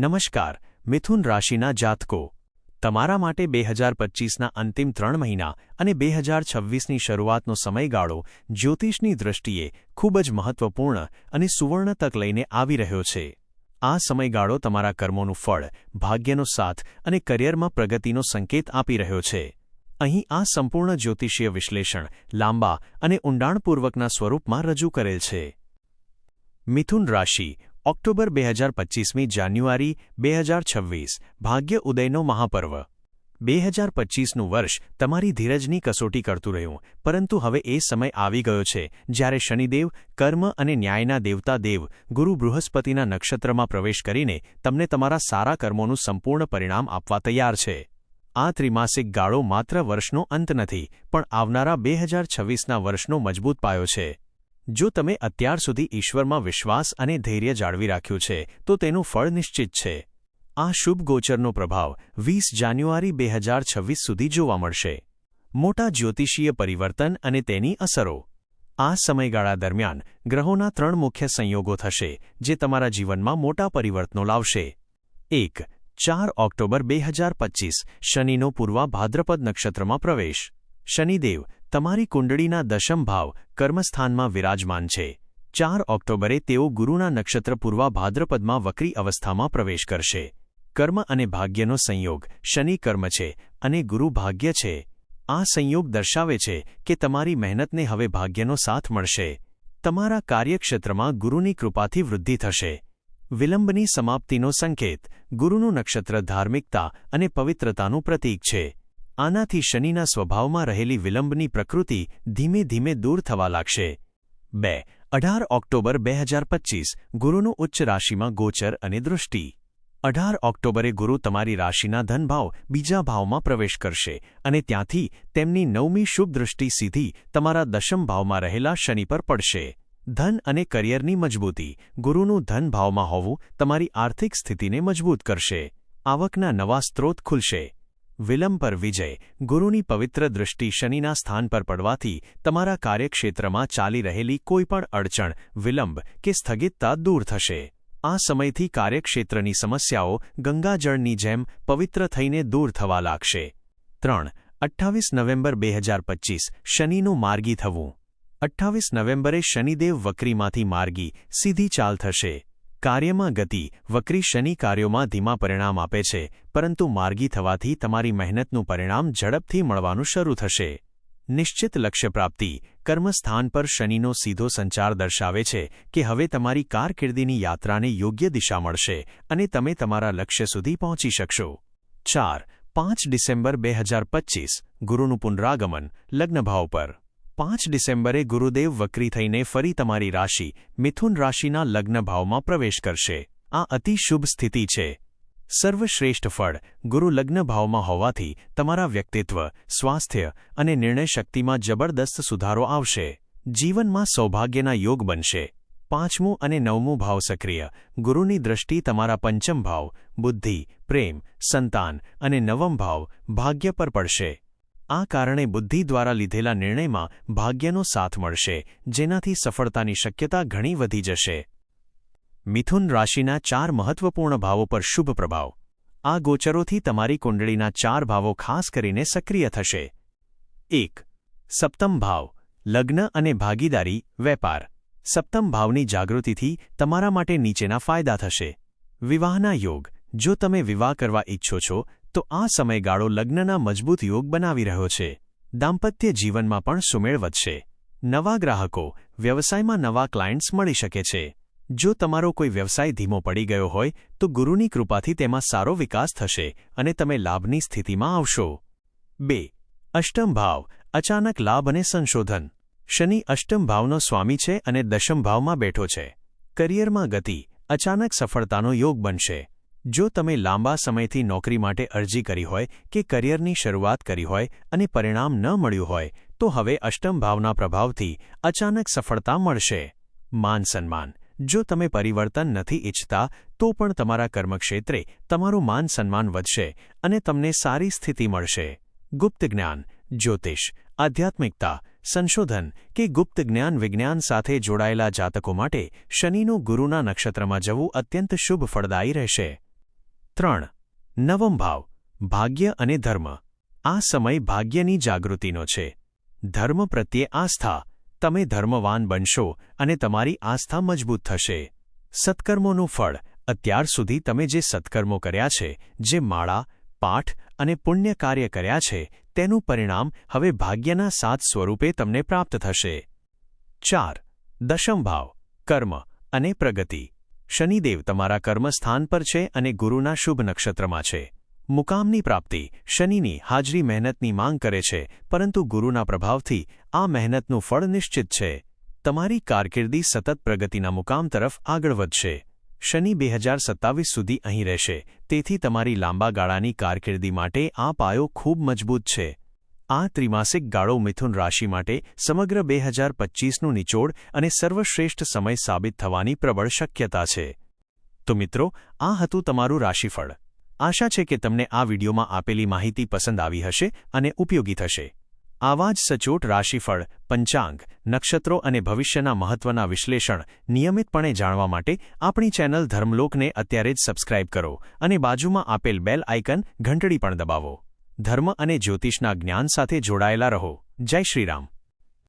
નમસ્કાર, મિથુન રાશિના જાતકો. તમારા માટે બે હજાર પચ્ચીસના અંતિમ ત્રણ મહિના અને બે હજાર છવ્વીસની શરૂઆતનો સમયગાળો જ્યોતિષની દૃષ્ટિએ ખૂબ જ મહત્વપૂર્ણ અને સુવર્ણ તક લઈને આવી રહ્યો છે. આ સમયગાળો તમારા કર્મોનું ફળ, ભાગ્યનો સાથ અને કરિયરમાં પ્રગતિનો સંકેત આપી રહ્યો છે. અહીં આ સંપૂર્ણ જ્યોતિષીય વિશ્લેષણ લાંબા અને ઊંડાણપૂર્વકના સ્વરૂપમાં રજૂ કરેલ છે. મિથુન રાશિ ઓક્ટોબર બે હજાર પચ્ચીસમી જાન્યુઆરી બે હજાર છવ્વીસ, ભાગ્ય ઉદયનો મહાપર્વ. બે હજાર પચ્ચીસનું વર્ષ તમારી ધીરજની કસોટી કરતું રહ્યું, પરંતુ હવે એ સમય આવી ગયો છે, જ્યારે શનિદેવ, કર્મ અને ન્યાયના દેવતા દેવ, ગુરુ બૃહસ્પતિના નક્ષત્રમાં પ્રવેશ કરીને તમને તમારા સારા કર્મોનું સંપૂર્ણ પરિણામ આપવા તૈયાર છે. આ ત્રિમાસિક ગાળો માત્ર વર્ષનો અંત નથી, પણ આવનારા બે હજાર છવ્વીસના વર્ષનો મજબૂત પાયો છે. જો તમે અત્યાર સુધી ઈશ્વરમાં વિશ્વાસ અને ધૈર્ય જાળવી રાખ્યું છે, તો તેનું ફળ નિશ્ચિત છે. આ શુભ ગોચરનો પ્રભાવ વીસ જાન્યુઆરી બે હજાર છવ્વીસ સુધી જોવા મળશે. મોટા જ્યોતિષીય પરિવર્તન અને તેની અસરો. આ સમયગાળા દરમિયાન ગ્રહોના ત્રણ મુખ્ય સંયોગો થશે, જે તમારા જીવનમાં મોટા પરિવર્તનો લાવશે. એક, ચાર ઓક્ટોબર બે હજાર પચ્ચીસ શનિનો પૂર્વા ભાદ્રપદ નક્ષત્રમાં પ્રવેશ. શનિદેવ તમારી કુંડળીના દશમ ભાવ કર્મસ્થાનમાં વિરાજમાન છે. ચાર ઓક્ટોબરે તેઓ ગુરુના નક્ષત્ર પૂર્વા ભાદ્રપદમાં વક્રી અવસ્થામાં પ્રવેશ કરશે. કર્મ અને ભાગ્યનો સંયોગ શનિ કર્મ છે અને ગુરુ ભાગ્ય છે. આ સંયોગ દર્શાવે છે કે તમારી મહેનતને હવે ભાગ્યનો સાથ મળશે. તમારા કાર્યક્ષેત્રમાં ગુરુની કૃપાથી વૃદ્ધિ થશે. વિલંબની સમાપ્તિનો સંકેત ગુરુનું નક્ષત્ર ધાર્મિકતા અને પવિત્રતાનું પ્રતીક છે. આનાથી શનિના સ્વભાવમાં રહેલી વિલંબની પ્રકૃતિ ધીમે ધીમે દૂર થવા લાગશે. બે, અઢાર ઓક્ટોબર બે હજાર પચ્ચીસ ગુરુનું ઉચ્ચ રાશિમાં ગોચર અને દૃષ્ટિ. અઢાર ઓક્ટોબરે ગુરુ તમારી રાશિના ધનભાવ બીજા ભાવમાં પ્રવેશ કરશે અને ત્યાંથી તેમની નવમી શુભ દૃષ્ટિ સીધી તમારા દશમ ભાવમાં રહેલા શનિ પર પડશે. ધન અને કરિયરની મજબૂતી, ગુરુનું ધન ભાવમાં હોવું તમારી આર્થિક સ્થિતિને મજબૂત કરશે. આવકના નવા સ્ત્રોત ખુલશે. વિલંબ પર વિજય. ગુરુની પવિત્ર દૃષ્ટિ શનિના સ્થાન પર પડવાથી તમારા કાર્યક્ષેત્રમાં ચાલી રહેલી કોઈપણ અડચણ, વિલંબ કે સ્થગિતતા દૂર થશે. આ સમયથી કાર્યક્ષેત્રની સમસ્યાઓ ગંગાજળની જેમ પવિત્ર થઈને દૂર થવા લાગશે. ત્રણ. અઠ્ઠાવીસ નવેમ્બર બે હજાર પચ્ચીસ શનિનું માર્ગી થવું. અઠ્ઠાવીસ નવેમ્બરે શનિદેવ વક્રીમાંથી માર્ગી, સીધી ચાલ થશે. કાર્યમાં ગતિ વક્રી શનિ કાર્યોમાં ધીમા પરિણામ આપે છે, પરંતુ માર્ગી થવાથી તમારી મહેનતનું પરિણામ ઝડપથી મળવાનું શરૂ થશે. નિશ્ચિત લક્ષ્ય પ્રાપ્તિ કર્મસ્થાન પર શનિનો સીધો સંચાર દર્શાવે છે કે હવે તમારી કારકિર્દીની યાત્રાને યોગ્ય દિશા મળશે અને તમે તમારા લક્ષ્ય સુધી પહોંચી શકશો. ચાર, પાંચ ડિસેમ્બર બે હજાર પચ્ચીસ ગુરુનું પુનરાગમન, લગ્નભાવ પર. પાંચ ડિસેમ્બરે ગુરુદેવ વક્રી થઈને ફરી તમારી રાશિ, મિથુન રાશિના લગ્ન ભાવમાં પ્રવેશ કરશે. આ અતિ શુભ સ્થિતિ છે. સર્વશ્રેષ્ઠ ફળ, ગુરુ લગ્ન ભાવમાં હોવાથી તમારા વ્યક્તિત્વ, સ્વાસ્થ્ય અને નિર્ણય શક્તિમાં જબરદસ્ત સુધારો આવશે. જીવનમાં સૌભાગ્યના યોગ બનશે. પાંચમું અને નવમું ભાવ સક્રિય, ગુરુની દ્રષ્ટિ તમારા પંચમ ભાવ, બુદ્ધિ, પ્રેમ, સંતાન અને નવમ ભાવ, ભાગ્ય પર પડશે. આ કારણે બુદ્ધિ દ્વારા લીધેલા નિર્ણયમાં ભાગ્યનો સાથ મળશે, જેનાથી સફળતાની શક્યતા ઘણી વધી જશે. મિથુન રાશિના ચાર મહત્વપૂર્ણ ભાવો પર શુભ પ્રભાવ. આ ગોચરોથી તમારી કુંડળીના ચાર ભાવો ખાસ કરીને સક્રિય થશે. એક. સપ્તમ ભાવ, લગ્ન અને ભાગીદારી, વેપાર. સપ્તમ ભાવની જાગૃતિથી તમારા માટે નીચેના ફાયદા થશે. વિવાહના યોગ, જો તમે વિવાહ કરવા ઈચ્છો છો તો આ સમયગાળો લગ્નના મજબૂત યોગ બનાવી રહ્યો છે. દાંપત્ય જીવનમાં પણ સુમેળ વધશે. નવા ગ્રાહકો, વ્યવસાયમાં નવા ક્લાયન્ટ્સ મળી શકે છે. જો તમારો કોઈ વ્યવસાય ધીમો પડી ગયો હોય, તો ગુરુની કૃપાથી તેમાં સારો વિકાસ થશે અને તમે લાભની સ્થિતિમાં આવશો. બે. અષ્ટમ ભાવ, અચાનક લાભ અને સંશોધન. શનિ અષ્ટમ ભાવનો સ્વામી છે અને દશમ ભાવમાં બેઠો છે. કરિયરમાં ગતિ, અચાનક સફળતાનો યોગ બનશે. જો તમે લાંબા સમયથી નોકરી માટે અરજી કરી હોય કે કરિયરની શરૂઆત કરી હોય અને પરિણામ ન મળ્યું હોય, તો હવે અષ્ટમ ભાવના પ્રભાવથી અચાનક સફળતા મળશે. માન સન્માન. જો તમે પરિવર્તન નથી ઇચ્છતા તો પણ તમારા કર્મક્ષેત્રે તમારું માન સન્માન વધશે અને તમને સારી સ્થિતિ મળશે. ગુપ્ત જ્ઞાન. જ્યોતિષ. આધ્યાત્મિકતા. સંશોધન કે ગુપ્ત જ્ઞાન વિજ્ઞાન સાથે જોડાયેલા જાતકો માટે શનિનું ગુરુના નક્ષત્રમાં જવું અત્યંત શુભ ફળદાયી રહેશે. ત્રણ. નવમ ભાવ, ભાગ્ય અને ધર્મ. આ સમય ભાગ્યની જાગૃતિનો છે. ધર્મ પ્રત્યે આસ્થા. તમે ધર્મવાન બનશો અને તમારી આસ્થા મજબૂત થશે. સત્કર્મોનું ફળ. અત્યાર સુધી તમે જે સત્કર્મો કર્યા છે, જે માળા, પાઠ અને પુણ્ય કાર્ય કર્યા છે, તેનું પરિણામ હવે ભાગ્યના સાત સ્વરૂપે તમને પ્રાપ્ત થશે. ચાર. દશમ ભાવ, કર્મ અને પ્રગતિ. શનિદેવ તમારા કર્મસ્થાન પર છે અને ગુરુના શુભ નક્ષત્રમાં છે. મુકામની પ્રાપ્તિ શનિની હાજરી મહેનતની માંગ કરે છે, પરંતુ ગુરુના પ્રભાવથી આ મહેનતનું ફળ નિશ્ચિત છે. તમારી કારકિર્દી સતત પ્રગતિના મુકામ તરફ આગળ વધશે. શનિ બે હજાર સત્તાવીસ સુધી અહીં રહેશે, તેથી તમારી લાંબા ગાળાની કારકિર્દી માટે આ પાયો ખૂબ મજબૂત છે. આ ત્રિમાસિક ગાળો મિથુન રાશિ માટે સમગ્ર બે હજાર પચ્ચીસનું નિચોડ અને સર્વશ્રેષ્ઠ સમય સાબિત થવાની પ્રબળ શક્યતા છે. તો મિત્રો, આ હતું તમારું રાશિફળ. આશા છે કે તમને આ વિડીયોમાં આપેલી માહિતી પસંદ આવી હશે અને ઉપયોગી થશે. આવા જ સચોટ રાશિફળ, પંચાંગ, નક્ષત્રો અને ભવિષ્યના મહત્વના વિશ્લેષણ નિયમિતપણે જાણવા માટે આપણી ચેનલ ધર્મલોકને અત્યારે જ સબસ્ક્રાઇબ કરો અને બાજુમાં આપેલ બેલ આઇકન ઘંટડી પણ દબાવો. ધર્મ અને જ્યોતિષના જ્ઞાન સાથે જોડાયેલા રહો. જય શ્રીરામ.